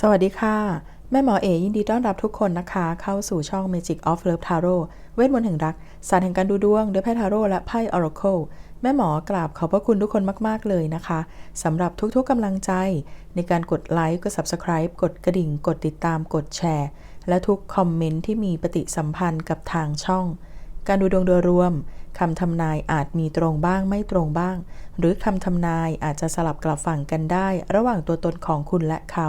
สวัสดีค่ะ แม่หมอเอยินดีต้อนรับทุกคนนะคะ เข้าสู่ช่อง Magic of Love Tarot เวทมนต์แห่งรัก ศาสตร์แห่งการดูดวงด้วยไพ่ทาโร่และไพ่ Oracle แม่หมอกราบขอบพระคุณทุกคนมาก ๆ เลยนะคะสำหรับทุกๆกำลังใจ ในการกดไลค์กด Subscribe กดกระดิ่ง กดติดตามกดแชร์ และทุกคอมเมนต์ที่มีปฏิสัมพันธ์กับทางช่อง การดูดวงโดยรวมคำทำนายอาจมีตรงบ้างไม่ตรงบ้าง หรือคำทำนายอาจจะสลับกลับฝั่งกันได้ ระหว่างตัวตนของคุณและเขา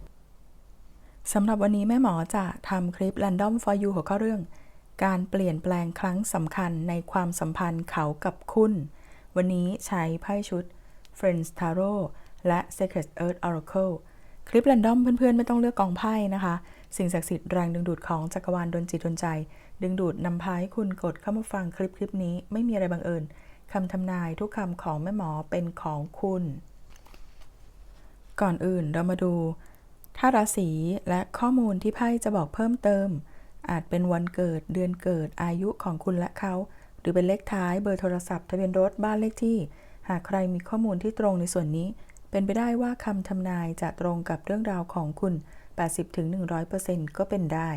สำหรับวันนี้แม่หมอจะทำคลิป Random for You หัวข้อเรื่อง การเปลี่ยนแปลงครั้งสำคัญในความสัมพันธ์เขากับคุณ วันนี้ใช้ไพ่ชุด Friends Tarot และ Secret Earth Oracle คลิป Random เพื่อนๆ ไม่ต้องเลือกกองไพ่นะคะ สิ่งศักดิ์สิทธิ์แรงดึงดูดของจักรวาลดนจิตดนใจ ดึงดูดนำพาให้คุณกดเข้ามาฟังคลิปคลิปนี้ไม่มีอะไรบังเอิญคำทำนายทุกคำของแม่หมอเป็นของคุณ ก่อนอื่นเรามาดู ถ้าราศีและข้อมูลที่ไพ่จะบอกเพิ่มเติม อาจเป็นวันเกิดเดือนเกิดอายุของคุณและเขา หรือเป็นเลขท้ายเบอร์โทรศัพท์ทะเบียนรถบ้านเลขที่ หากใครมีข้อมูลที่ตรงในส่วนนี้ เป็นไปได้ว่าคำทำนายจะตรงกับเรื่องราวของคุณ 80-100%ก็เป็นได้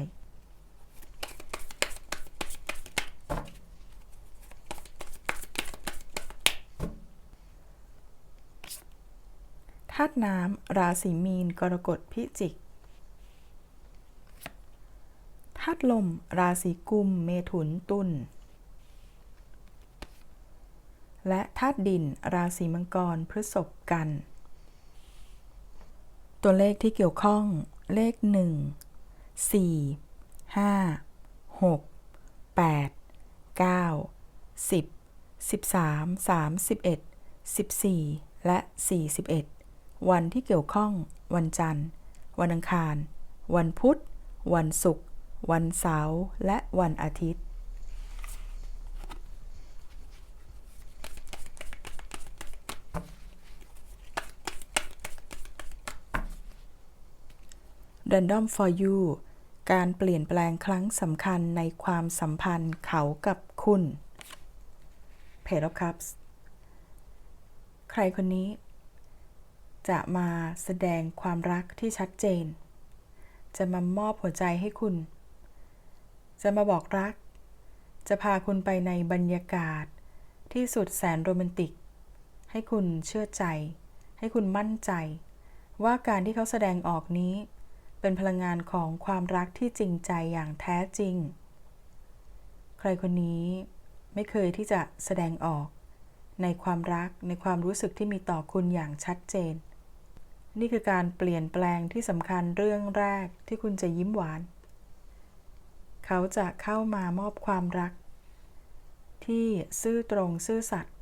ธาตุน้ำราศีมีน กรกฎพิจิกธาตุลม ราศีกุม เมถุนตุลและธาตุดิน ราศีมังกรพฤษภกัน ตัวเลขที่เกี่ยวข้องเลข 1 4 5 6 8 9 10 13 31 14 และ 41 วันที่เกี่ยวข้อง วันจันทร์ วันอังคาร วันพุธ วันศุกร์ วันเสาร์และวันอาทิตย์ Random for you การเปลี่ยนแปลงครั้งสำคัญในความสัมพันธ์เขากับคุณ Page of Cups ใครคนนี้ จะมาแสดงความรักที่ชัดเจน จะมามอบหัวใจให้คุณ จะมาบอกรัก จะพาคุณไปในบรรยากาศที่สุดแสนโรแมนติก ให้คุณเชื่อใจ ให้คุณมั่นใจ ว่าการที่เขาแสดงออกนี้ เป็นพลังงานของความรักที่จริงใจอย่างแท้จริง ใครคนนี้ไม่เคยที่จะแสดงออกในความรักในความรู้สึกที่มีต่อคุณอย่างชัดเจน นี่คือการเปลี่ยนแปลงที่สำคัญเรื่องแรกที่คุณจะยิ้มหวาน เขาจะเข้ามามอบความรัก ที่ซื่อตรงซื่อสัตย์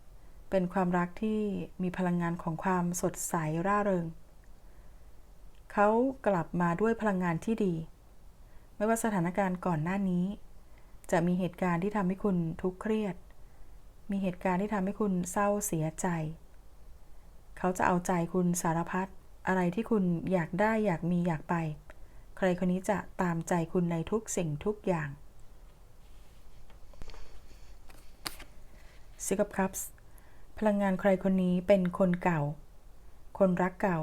เป็นความรักที่มีพลังงานของความสดใสร่าเริง เขากลับมาด้วยพลังงานที่ดี ไม่ว่าสถานการณ์ก่อนหน้านี้ จะมีเหตุการณ์ที่ทำให้คุณทุกข์เครียด มีเหตุการณ์ที่ทำให้คุณเศร้าเสียใจ เขาจะเอาใจคุณสารพัด อะไรที่คุณอยากได้อยากมีอยากไป ใครคนนี้จะตามใจคุณในทุกสิ่งทุกอย่าง Six of Cups พลังงานใครคนนี้เป็นคนเก่า คนรักเก่า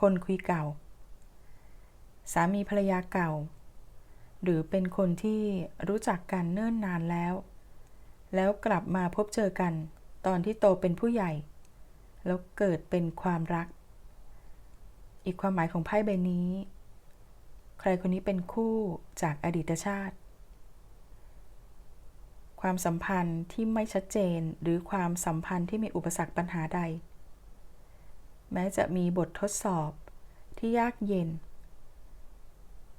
คนคุยเก่า สามีภรรยาเก่า หรือเป็นคนที่รู้จักกันเนิ่นนานแล้ว แล้วกลับมาพบเจอกัน ตอนที่โตเป็นผู้ใหญ่ แล้วเกิดเป็นความรัก อีกความหมายของไพ่ใบนี้ ใครคนนี้เป็นคู่จากอดีตชาติ ความสัมพันธ์ที่ไม่ชัดเจนหรือความสัมพันธ์ที่มีอุปสรรคปัญหาใด แม้จะมีบททดสอบที่ยากเย็น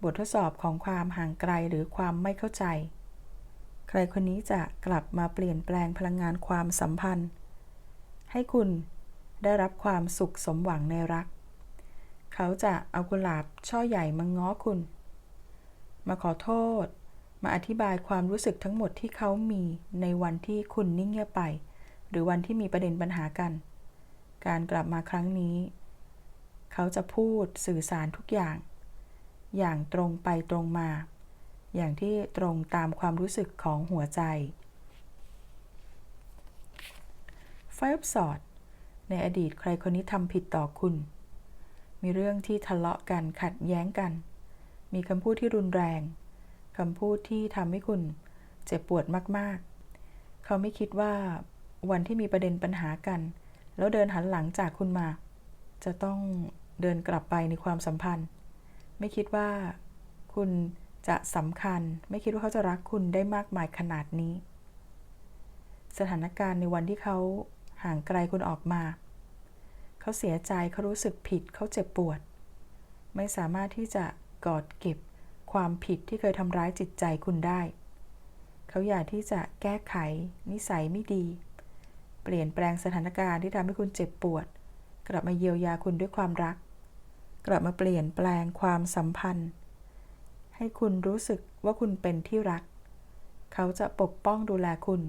บททดสอบของความห่างไกลหรือความไม่เข้าใจ ใครคนนี้จะกลับมาเปลี่ยนแปลงพลังงานความสัมพันธ์ ให้คุณได้รับความสุขสมหวังในรัก เขาจะเอากุหลาบช่อใหญ่มาง้อคุณ มาขอโทษ มาอธิบายความรู้สึกทั้งหมดที่เขามีในวันที่คุณนิ่งเงียบไป หรือวันที่มีประเด็นปัญหากัน การกลับมาครั้งนี้ เขาจะพูดสื่อสารทุกอย่าง อย่างตรงไปตรงมา อย่างที่ตรงตามความรู้สึกของหัวใจ ไฟอบสอดในอดีตใครคนนี้ทำผิดต่อคุณ มีเรื่องที่ทะเลาะกันขัดแย้งกัน มีคำพูดที่รุนแรงคำพูดที่ทำให้คุณเจ็บปวดมากๆ เขาไม่คิดว่าวันที่มีประเด็นปัญหากัน แล้วเดินหันหลังจากคุณมา จะต้องเดินกลับไปในความสัมพันธ์ ไม่คิดว่าคุณจะสำคัญ ไม่คิดว่าเขาจะรักคุณได้มากมายขนาดนี้ สถานการณ์ในวันที่เขาห่างไกลคุณออกมา เขาเสียใจเขารู้สึกผิดเขาเจ็บปวด ไม่สามารถที่จะกอดเก็บความผิดที่เคยทำร้ายจิตใจคุณได้ เขาอยากที่จะแก้ไข นิสัยไม่ดี เปลี่ยนแปลงสถานการณ์ที่ทำให้คุณเจ็บปวด กลับมาเยียวยาคุณด้วยความรัก กลับมาเปลี่ยนแปลงความสัมพันธ์ ให้คุณรู้สึกว่าคุณเป็นที่รัก เขาจะปกป้องดูแลคุณ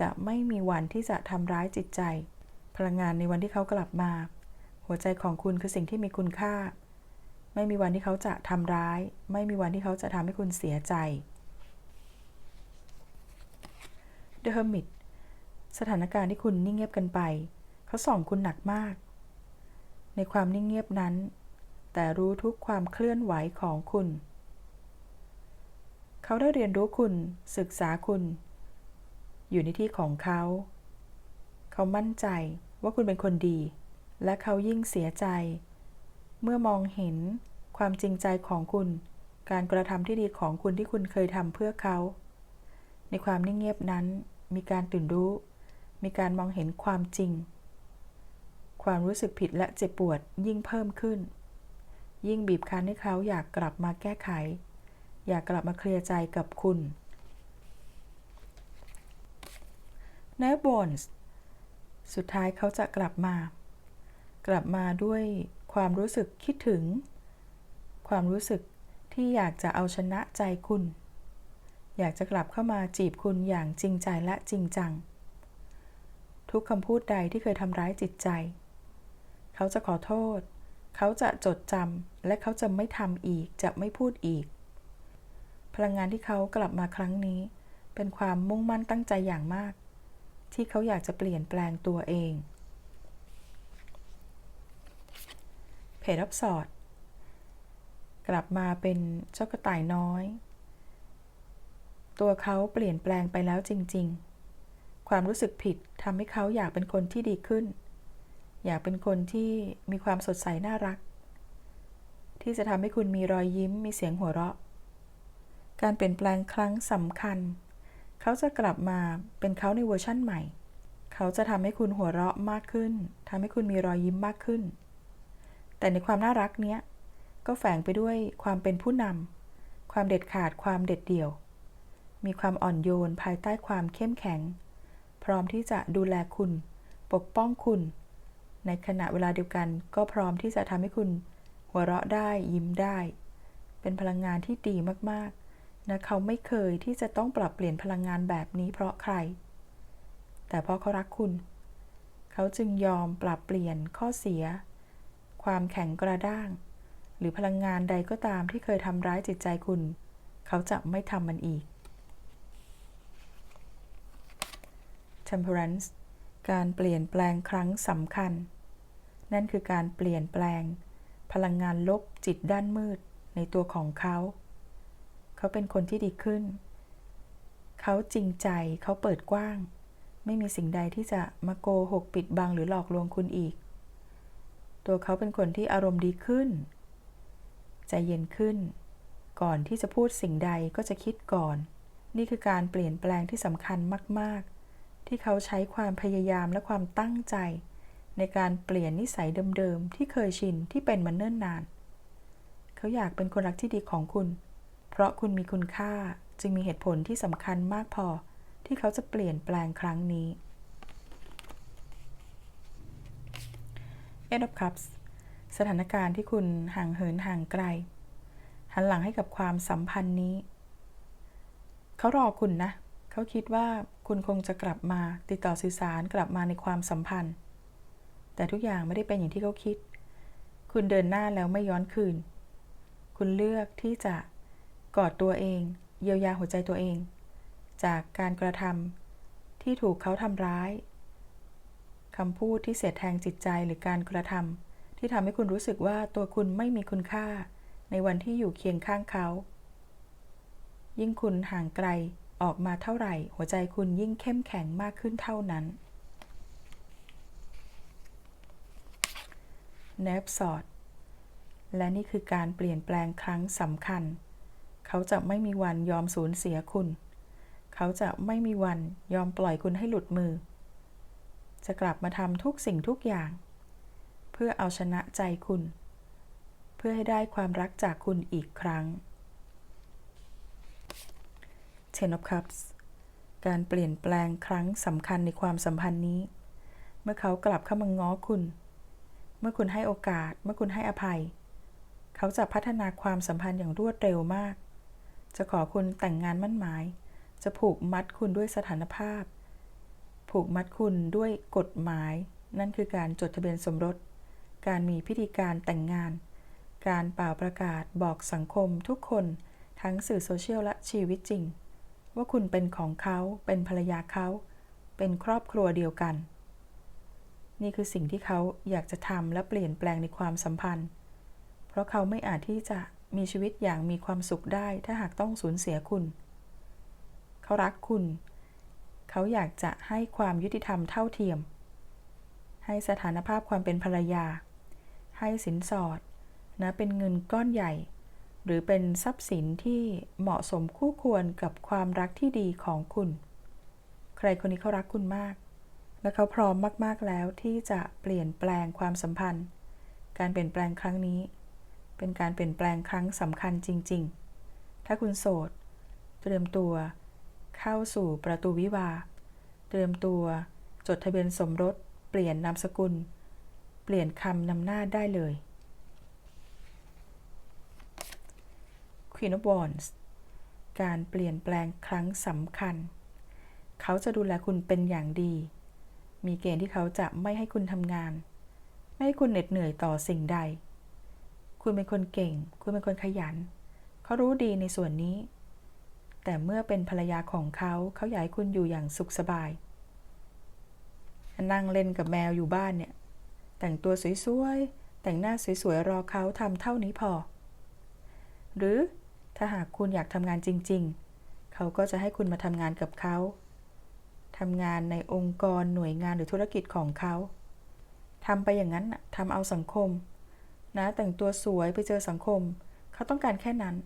จะไม่มีวันที่จะทำร้ายจิตใจ พลังงานในวันที่เขากลับมา หัวใจของคุณคือสิ่งที่มีคุณค่า ไม่มีวันที่เขาจะทำร้าย ไม่มีวันที่เขาจะทำให้คุณเสียใจ The Hermit สถานการณ์ที่คุณนิ่งเงียบกันไป เขาส่องคุณหนักมาก ในความนิ่งเงียบนั้น แต่รู้ทุกความเคลื่อนไหวของคุณ เขาได้เรียนรู้คุณศึกษาคุณ อยู่ในที่ของเขา เขามั่นใจ ว่าคุณเป็นคนดี และเขายิ่งเสียใจ เมื่อมองเห็นความจริงใจของคุณ การกระทำที่ดีของคุณที่คุณเคยทำเพื่อเขา ในความนิ่งเงียบนั้น มีการตื่นรู้ มีการมองเห็นความจริง ความรู้สึกผิดและเจ็บปวดยิ่งเพิ่มขึ้น ยิ่งบีบคั้นให้เขาอยากกลับมาแก้ไข อยากกลับมาเคลียร์ใจกับคุณ n e v b o n s สุดท้ายเขาจะกลับมา กลับมาด้วยความรู้สึกคิดถึง ความรู้สึกที่อยากจะเอาชนะใจคุณ อยากจะกลับเข้ามาจีบคุณอย่างจริงใจและจริงจัง ทุกคำพูดใดที่เคยทำร้ายจิตใจ เขาจะขอโทษ เขาจะจดจำและเขาจะไม่ทำอีกจะไม่พูดอีก พลังงานที่เขากลับมาครั้งนี้ เป็นความมุ่งมั่นตั้งใจอย่างมาก ที่เขาอยากจะเปลี่ยนแปลงตัวเองเพจรับสอด กลับมาเป็นเจ้ากระต่ายน้อย ตัวเขาเปลี่ยนแปลงไปแล้วจริง ๆ ความรู้สึกผิดทำให้เขาอยากเป็นคนที่ดีขึ้น อยากเป็นคนที่มีความสดใสน่ารัก ที่จะทำให้คุณมีรอยยิ้มมีเสียงหัวเราะ การเปลี่ยนแปลงครั้งสำคัญ เขาจะกลับมาเป็นเขาในเวอร์ชั่นใหม่ เขาจะทำให้คุณหัวเราะมากขึ้นทำให้คุณมีรอยยิ้มมากขึ้น แต่ในความน่ารักเนี้ยก็แฝงไปด้วยความเป็นผู้นำความเด็ดขาดความเด็ดเดี่ยว มีความอ่อนโยนภายใต้ความเข้มแข็ง พร้อมที่จะดูแลคุณ ปกป้องคุณ ในขณะเวลาเดียวกัน ก็พร้อมที่จะทำให้คุณ หัวเราะได้ยิ้มได้ เป็นพลังงานที่ดีมาก นะเขาไม่เคยที่จะต้องปรับเปลี่ยนพลังงานแบบนี้เพราะใคร แต่เพราะเขารักคุณ เขาจึงยอมปรับเปลี่ยนข้อเสีย ความแข็งกระด้าง หรือพลังงานใดก็ตามที่เคยทำร้ายจิตใจคุณ เขาจะไม่ทำมันอีก Temperance การเปลี่ยนแปลงครั้งสำคัญ นั่นคือการเปลี่ยนแปลง พลังงานลบจิตด้านมืดในตัวของเขา เขาเป็นคนที่ดีขึ้น เขาจริงใจ เขาเปิดกว้าง ไม่มีสิ่งใดที่จะมาโกหกปิดบังหรือหลอกลวงคุณอีก ตัวเขาเป็นคนที่อารมณ์ดีขึ้น ใจเย็นขึ้น ก่อนที่จะพูดสิ่งใดก็จะคิดก่อน นี่คือการเปลี่ยนแปลงที่สำคัญมาก ๆ ที่เขาใช้ความพยายามและความตั้งใจ ในการเปลี่ยนนิสัยเดิม ๆ ที่เคยชินที่เป็นมาเนิ่นนาน เขาอยากเป็นคนรักที่ดีของคุณเราะคุณมีคุณค่าจึงมีเหตุผลที่สำคัญมากพอที่เขาจะเปลี่ยนแปลงครั้งนี้ Eight of Cups สถานการณ์ที่คุณห่างเหินห่างไกล หันหลังให้กับความสัมพันธ์นี้ เขารอคุณนะ เขาคิดว่าคุณคงจะกลับมาติดต่อสื่อสารกลับมาในความสัมพันธ์ แต่ทุกอย่างไม่ได้เป็นอย่างที่เขาคิด คุณเดินหน้าแล้วไม่ย้อนคืน คุณเลือกที่จะ กอดตัวเอง เยียวยาหัวใจตัวเอง จากการกระทำที่ถูกเขาทำร้ายคำพูดที่เสียดแทงจิตใจหรือการกระทำที่ทำให้คุณรู้สึกว่าตัวคุณไม่มีคุณค่า ในวันที่อยู่เคียงข้างเขา ยิ่งคุณห่างไกลออกมาเท่าไหร่ หัวใจคุณยิ่งเข้มแข็งมากขึ้นเท่านั้นเนฟสอดและนี่คือการเปลี่ยนแปลงครั้งสำคัญ เขาจะไม่มีวันยอมสูญเสียคุณ เขาจะไม่มีวันยอมปล่อยคุณให้หลุดมือ จะกลับมาทำทุกสิ่งทุกอย่าง เพื่อเอาชนะใจคุณ เพื่อให้ได้ความรักจากคุณอีกครั้ง Ten of Cups การเปลี่ยนแปลงครั้งสำคัญในความสัมพันธ์นี้ เมื่อเขากลับเข้ามาง้อคุณ เมื่อคุณให้โอกาส เมื่อคุณให้อภัย เขาจะพัฒนาความสัมพันธ์อย่างรวดเร็วมาก จะขอคุณแต่งงานมั่นหมาย จะผูกมัดคุณด้วยสถานภาพ ผูกมัดคุณด้วยกฎหมาย นั่นคือการจดทะเบียนสมรส การมีพิธีการแต่งงาน การเป่าประกาศบอกสังคมทุกคนทั้งสื่อโซเชียลและชีวิตจริง ว่าคุณเป็นของเขาเป็นภรรยาเขา เป็นครอบครัวเดียวกัน นี่คือสิ่งที่เขาอยากจะทำและเปลี่ยนแปลงในความสัมพันธ์ เพราะเขาไม่อาจที่จะ มีชีวิตอย่างมีความสุขได้ถ้าหากต้องสูญเสียคุณ เขารักคุณ เขาอยากจะให้ความยุติธรรมเท่าเทียม ให้สถานภาพความเป็นภรรยา ให้สินสอด นะเป็นเงินก้อนใหญ่ หรือเป็นทรัพย์สินที่เหมาะสมคู่ควรกับความรักที่ดีของคุณ ใครคนนี้เขารักคุณมาก และเขาพร้อมมากๆแล้วที่จะเปลี่ยนแปลงความสัมพันธ์ การเปลี่ยนแปลงครั้งนี้ เป็นการเปลี่ยนแปลงครั้งสำคัญจริง ๆ ถ้าคุณโสด เตรียมตัว เข้าสู่ประตูวิวา เตรียมตัว จดทะเบียนสมรส เปลี่ยนนามสกุล เปลี่ยนคำนำหน้าได้เลย Queen of Wands การเปลี่ยนแปลงครั้งสำคัญ เขาจะดูแลคุณเป็นอย่างดี มีเกณฑ์ที่เขาจะไม่ให้คุณทำงาน ไม่ให้คุณเหน็ดเหนื่อยต่อสิ่งใด คุณเป็นคนเก่ง คุณเป็นคนขยัน เขารู้ดีในส่วนนี้ แต่เมื่อเป็นภรรยาของเขา เขาอยากให้คุณอยู่อย่างสุขสบาย นั่งเล่นกับแมวอยู่บ้านเนี่ย แต่งตัวสวยๆ แต่งหน้าสวยๆ รอเขาทำเท่านี้พอ หรือถ้าหากคุณอยากทำงานจริง ๆ เขาก็จะให้คุณมาทำงานกับเขาทำงานในองค์กรหน่วยงานหรือธุรกิจของเขาทำไปอย่างนั้นทำเอาสังคม นะแต่งตัวสวยไปเจอสังคม เขาต้องการแค่นั้น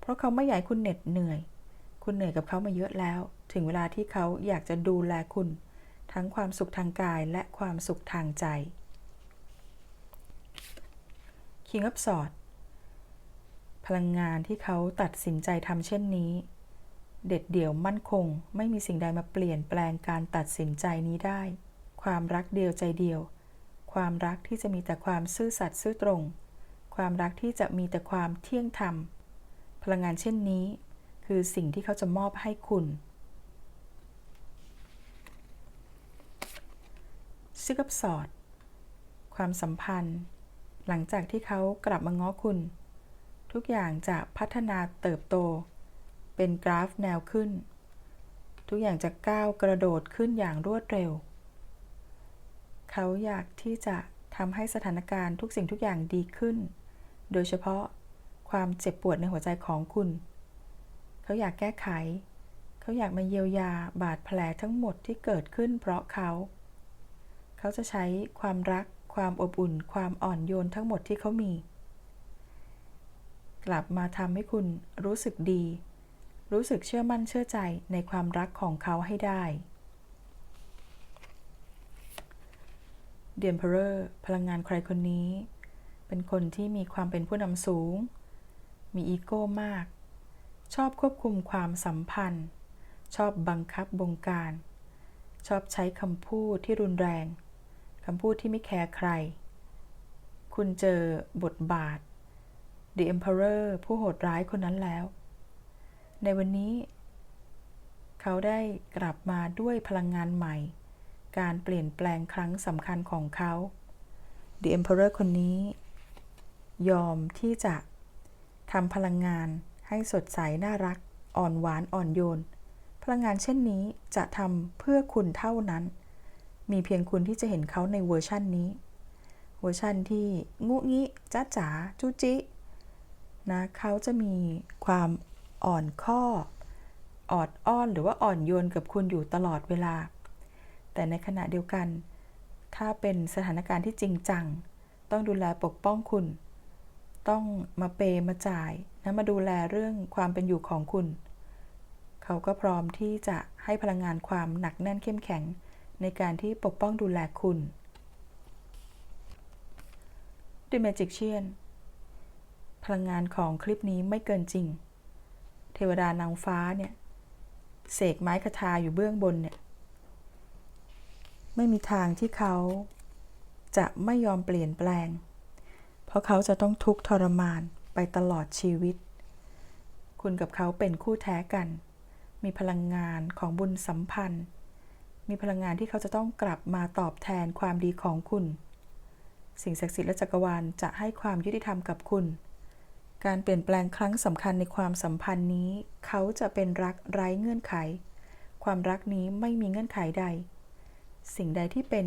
เพราะเขาไม่อยากคุณเหน็ดเหนื่อย คุณเหนื่อยกับเขามาเยอะแล้ว ถึงเวลาที่เขาอยากจะดูแลคุณ ทั้งความสุขทางกายและความสุขทางใจ King of Swords พลังงานที่เขาตัดสินใจทำเช่นนี้ เด็ดเดี่ยวมั่นคง ไม่มีสิ่งใดมาเปลี่ยนแปลงการตัดสินใจนี้ได้ ความรักเดียวใจเดียว ความรักที่จะมีแต่ความซื่อสัตย์ซื่อตรง ความรักที่จะมีแต่ความเที่ยงธรรม พลังงานเช่นนี้ คือสิ่งที่เขาจะมอบให้คุณซิกับสอด ความสัมพันธ์ หลังจากที่เขากลับมาง้อคุณ ทุกอย่างจะพัฒนาเติบโต เป็นกราฟแนวขึ้น ทุกอย่างจะก้าวกระโดดขึ้นอย่างรวดเร็ว เขาอยากที่จะทำให้สถานการณ์ทุกสิ่งทุกอย่างดีขึ้น โดยเฉพาะความเจ็บปวดในหัวใจของคุณ เขาอยากแก้ไข เขาอยากมาเยียวยาบาดแผลทั้งหมดที่เกิดขึ้น เพราะเขา เขาจะใช้ความรัก ความอบอุ่น ความอ่อนโยนทั้งหมดที่เขามี กลับมาทำให้คุณรู้สึกดี รู้สึกเชื่อมั่นเชื่อใจในความรักของเขาให้ได้ เดียนเพอร์พลังงานใครคนนี้ เป็นคนที่มีความเป็นผู้นำสูง มีอีโก้มาก ชอบควบคุมความสัมพันธ์ ชอบบังคับบงการ ชอบใช้คำพูดที่รุนแรงคำพูดที่ไม่แคร์ใคร คุณเจอบทบาท The Emperor ผู้โหดร้ายคนนั้นแล้ว ในวันนี้ เขาได้กลับมาด้วยพลังงานใหม่ การเปลี่ยนแปลงครั้งสำคัญของเขา The Emperor คนนี้ ยอมที่จะทำพลังงานให้สดใสน่ารัก อ่อนหวานอ่อนโยน พลังงานเช่นนี้จะทำเพื่อคุณเท่านั้น มีเพียงคุณที่จะเห็นเขาในเวอร์ชั่นนี้ เวอร์ชั่นที่งุงิจ้าจ๋าจุจินะเขาจะมีความอ่อนข้อออดอ้อนหรือว่าอ่อนโยนกับคุณอยู่ตลอดเวลา แต่ในขณะเดียวกัน ถ้าเป็นสถานการณ์ที่จริงจัง ต้องดูแลปกป้องคุณ ต้องมาเปมาจ่ายนะมาดูแลเรื่องความเป็นอยู่ของคุณ เขาก็พร้อมที่จะให้พลังงานความหนักแน่นเข้มแข็ง ในการที่ปกป้องดูแลคุณ The Magician พลังงานของคลิปนี้ไม่เกินจริง เทวดานางฟ้าเนี่ย เสกไม้คทาอยู่เบื้องบนเนี่ย ไม่มีทางที่เขาจะไม่ยอมเปลี่ยนแปลง เพราะเขาจะต้องทุกข์ทรมานไปตลอดชีวิต คุณกับเขาเป็นคู่แท้กัน มีพลังงานของบุญสัมพันธ์ มีพลังงานที่เขาจะต้องกลับมาตอบแทนความดีของคุณ สิ่งศักดิ์สิทธิ์และจักรวาลจะให้ความยุติธรรมกับคุณ การเปลี่ยนแปลงครั้งสำคัญในความสัมพันธ์นี้ เขาจะเป็นรักไร้เงื่อนไข ความรักนี้ไม่มีเงื่อนไขใด สิ่งใดที่เป็น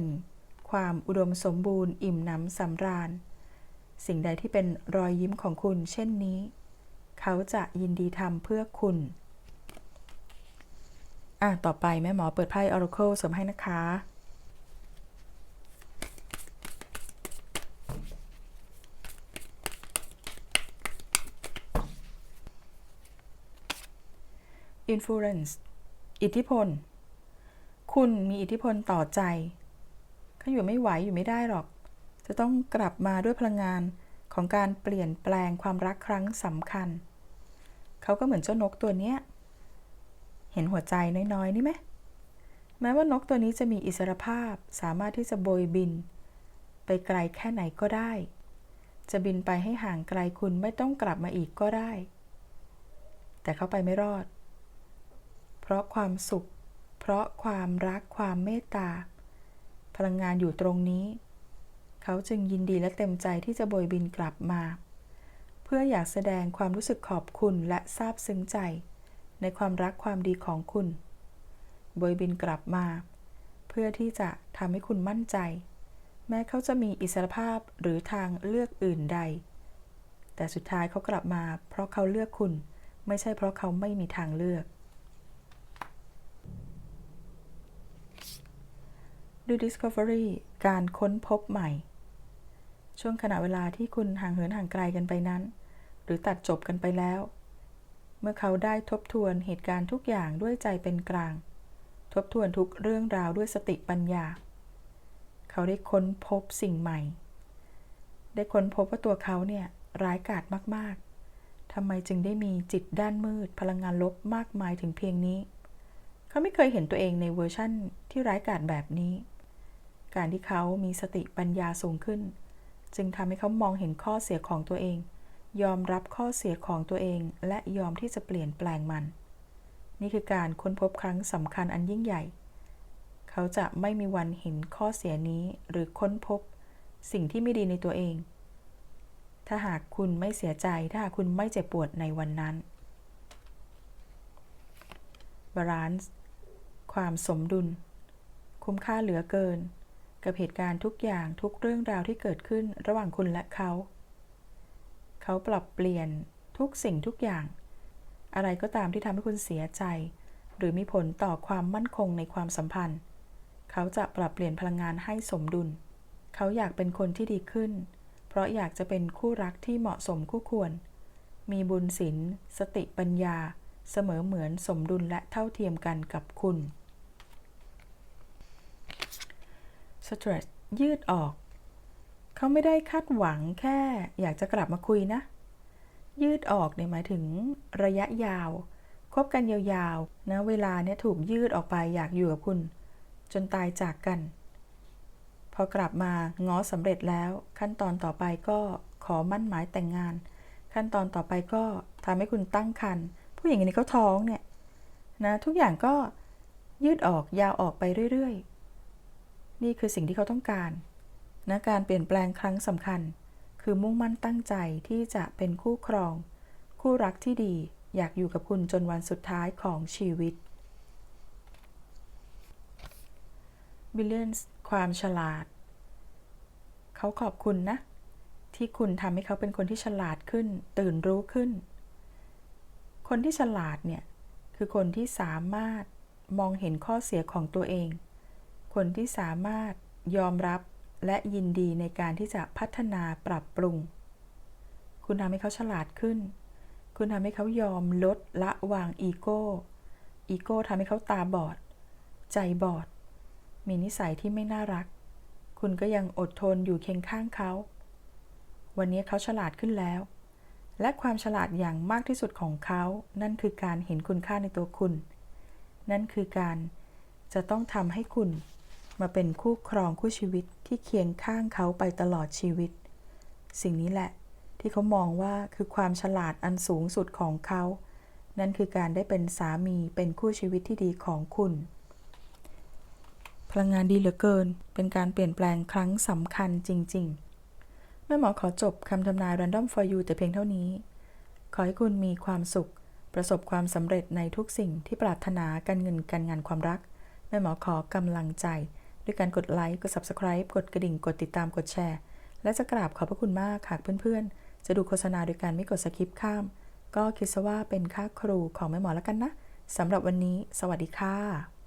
ความอุดมสมบูรณ์อิ่มหนำสำราญ สิ่งใดที่เป็นรอยยิ้มของคุณเช่นนี้ เขาจะยินดีทำเพื่อคุณ อะ ต่อไปแม่หมอเปิดไพ่ Oracle เสริมให้นะคะ influence อิทธิพล คุณมีอิทธิพลต่อใจเขาอยู่ไม่ไหวอยู่ไม่ได้หรอก จะต้องกลับมาด้วยพลังงานของการเปลี่ยนแปลงความรักครั้งสำคัญ เขาก็เหมือนเจ้านกตัวเนี้ย เห็นหัวใจน้อยๆ นี่ไหม แม้ว่านกตัวนี้จะมีอิสรภาพสามารถที่จะโบยบิน ไปไกลแค่ไหนก็ได้ จะบินไปให้ห่างไกลคุณไม่ต้องกลับมาอีกก็ได้ แต่เขาไปไม่รอด เพราะความสุข ราะความรักความเมตตา พลังงานอยู่ตรงนี้ เขาจึงยินดีและเต็มใจที่จะโบยบินกลับมา เพื่ออยากแสดงความรู้สึกขอบคุณและซาบซึ้งใจ ในความรักความดีของคุณ โบยบินกลับมา เพื่อที่จะทำให้คุณมั่นใจ แม้เขาจะมีอิสรภาพหรือทางเลือกอื่นใด แต่สุดท้ายเขากลับมา เพราะเขาเลือกคุณ ไม่ใช่เพราะเขาไม่มีทางเลือก ดู Discovery การค้นพบใหม่ ช่วงขณะเวลาที่คุณห่างเหินห่างไกลกันไปนั้น หรือตัดจบกันไปแล้ว เมื่อเขาได้ทบทวนเหตุการณ์ทุกอย่างด้วยใจเป็นกลาง ทบทวนทุกเรื่องราวด้วยสติปัญญา เขาได้ค้นพบสิ่งใหม่ ได้ค้นพบว่าตัวเขาเนี่ยร้ายกาจมากๆทำไมจึงได้มีจิตด้านมืดพลังงานลบมากมายถึงเพียงนี้ เขาไม่เคยเห็นตัวเองในเวอร์ชั่นที่ร้ายกาจแบบนี้ การที่เขามีสติปัญญาสูงขึ้น จึงทำให้เขามองเห็นข้อเสียของตัวเอง ยอมรับข้อเสียของตัวเอง และยอมที่จะเปลี่ยนแปลงมัน นี่คือการค้นพบครั้งสำคัญอันยิ่งใหญ่ เขาจะไม่มีวันเห็นข้อเสียนี้หรือค้นพบ สิ่งที่ไม่ดีในตัวเอง ถ้าหากคุณไม่เสียใจ ถ้าหากคุณไม่เจ็บปวดในวันนั้น balance ความสมดุล คุ้มค่าเหลือเกิน กับเหตุการณ์ทุกอย่างทุกเรื่องราวที่เกิดขึ้นระหว่างคุณและเขา เขาปรับเปลี่ยนทุกสิ่งทุกอย่าง อะไรก็ตามที่ทำให้คุณเสียใจ หรือมีผลต่อความมั่นคงในความสัมพันธ์ เขาจะปรับเปลี่ยนพลังงานให้สมดุล เขาอยากเป็นคนที่ดีขึ้น เพราะอยากจะเป็นคู่รักที่เหมาะสมคู่ควร มีบุญศีลสติปัญญา เสมอเหมือนสมดุลและเท่าเทียมกันกับคุณ stress ยืดออก เขาไม่ได้คาดหวังแค่อยากจะกลับมาคุยนะ ยืดออกเนี่ยหมายถึงระยะยาว คบกันยาวๆ นะ เวลาเนี่ยถูกยืดออกไปอยากอยู่กับคุณ จนตายจากกัน พอกลับมาง้อสำเร็จแล้ว ขั้นตอนต่อไปก็ขอมั่นหมายแต่งงาน ขั้นตอนต่อไปก็ทำให้คุณตั้งครรภ์ผู้หญิงอันนี้เขาท้องเนี่ยนะทุกอย่างก็ยืดออกยาวออกไปเรื่อยๆ นี่คือสิ่งที่เขาต้องการนะการเปลี่ยนแปลงครั้งสำคัญ คือมุ่งมั่นตั้งใจที่จะเป็นคู่ครอง คู่รักที่ดีอยากอยู่กับคุณจนวันสุดท้ายของชีวิตบิลเลียนความฉลาด เขาขอบคุณนะ ที่คุณทำให้เขาเป็นคนที่ฉลาดขึ้น ตื่นรู้ขึ้น คนที่ฉลาดเนี่ย คือคนที่สามารถมองเห็นข้อเสียของตัวเอง คนที่สามารถยอมรับและยินดีในการที่จะพัฒนาปรับปรุง คุณทำให้เขาฉลาดขึ้น คุณทำให้เขายอมลดละวางอีโก้ อีโก้ทำให้เขาตาบอด ใจบอด มีนิสัยที่ไม่น่ารัก คุณก็ยังอดทนอยู่เคียงข้างเขา วันนี้เขาฉลาดขึ้นแล้ว และความฉลาดอย่างมากที่สุดของเขา นั่นคือการเห็นคุณค่าในตัวคุณ นั่นคือการจะต้องทำให้คุณ มาเป็นคู่ครองคู่ชีวิตที่เคียงข้างเขาไปตลอดชีวิต สิ่งนี้แหละ ที่เขามองว่าคือความฉลาดอันสูงสุดของเขา นั่นคือการได้เป็นสามีเป็นคู่ชีวิตที่ดีของคุณ พลังงานดีเหลือเกิน เป็นการเปลี่ยนแปลงครั้งสำคัญจริง ๆ แม่หมอขอจบคำทำนาย Random for you แต่เพียงเท่านี้ ขอให้คุณมีความสุข ประสบความสำเร็จในทุกสิ่งที่ปรารถนาการเงินการงานความรักแม่หมอขอกำลังใจ ด้วยการกดไลค์กด Subscribe กดกระดิ่ง กดติดตามกดแชร์ และจะกราบขอบพระคุณมากหากเพื่อนๆ จะดูโฆษณาโดยการไม่กดสคิปข้าม ก็คิดซะว่าเป็นค่าครูของแม่หมอแล้วกันนะสำหรับวันนี้ สวัสดีค่ะ